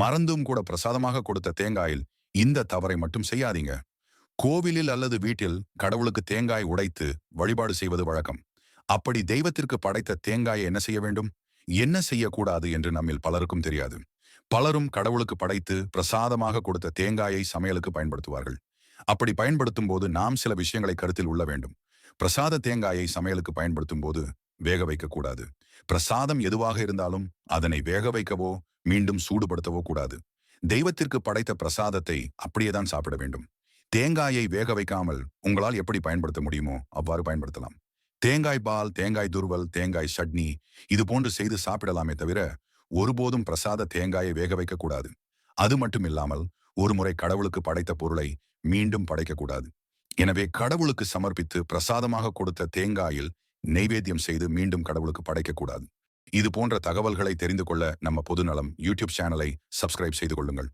மறந்தும் கூட பிரசாதமாக கொடுத்த தேங்காயில் இந்த தவறை மட்டும் செய்யாதீங்க. கோவிலில் அல்லது வீட்டில் கடவுளுக்கு தேங்காய் உடைத்து வழிபாடு செய்வது வழக்கம். அப்படி தெய்வத்திற்கு படைத்த தேங்காயை என்ன செய்ய வேண்டும்? என்ன செய்யக்கூடாது என்று நம்மில் பலருக்கும் தெரியாது. பலரும் கடவுளுக்கு படைத்து பிரசாதமாக கொடுத்த தேங்காயை சமையலுக்கு பயன்படுத்துவார்கள். அப்படி பயன்படுத்தும் போது நாம் சில விஷயங்களை கருத்தில் உள்ள வேண்டும். பிரசாத தேங்காயை சமையலுக்கு பயன்படுத்தும் போது வேக வைக்கக்கூடாது. பிரசாதம் எதுவாக இருந்தாலும் அதனை வேக வைக்கவோ மீண்டும் சூடுபடுத்தவோ கூடாது. தெய்வத்திற்கு படைத்த பிரசாதத்தை அப்படியேதான் சாப்பிட வேண்டும். தேங்காயை வேக வைக்காமல் உங்களால் எப்படி பயன்படுத்த முடியுமோ அவ்வாறு பயன்படுத்தலாம். தேங்காய் பால் தேங்காய் துருவல் தேங்காய் சட்னி இது போன்று செய்து சாப்பிடலாமே தவிர ஒருபோதும் பிரசாத தேங்காயை வேக வைக்கக்கூடாது. அது மட்டும் இல்லாமல் ஒரு முறை கடவுளுக்கு படைத்த பொருளை மீண்டும் படைக்கக்கூடாது. எனவே கடவுளுக்கு சமர்ப்பித்து பிரசாதமாக கொடுத்த தேங்காயில் நெய்வேத்தியம் செய்து மீண்டும் கடவுளுக்கு படைக்கக்கூடாது. இது போன்ற தகவல்களை தெரிந்து கொள்ள நம்ம பொதுநலம் யூடியூப் சேனலை சப்ஸ்கிரைப் செய்து கொள்ளுங்கள்.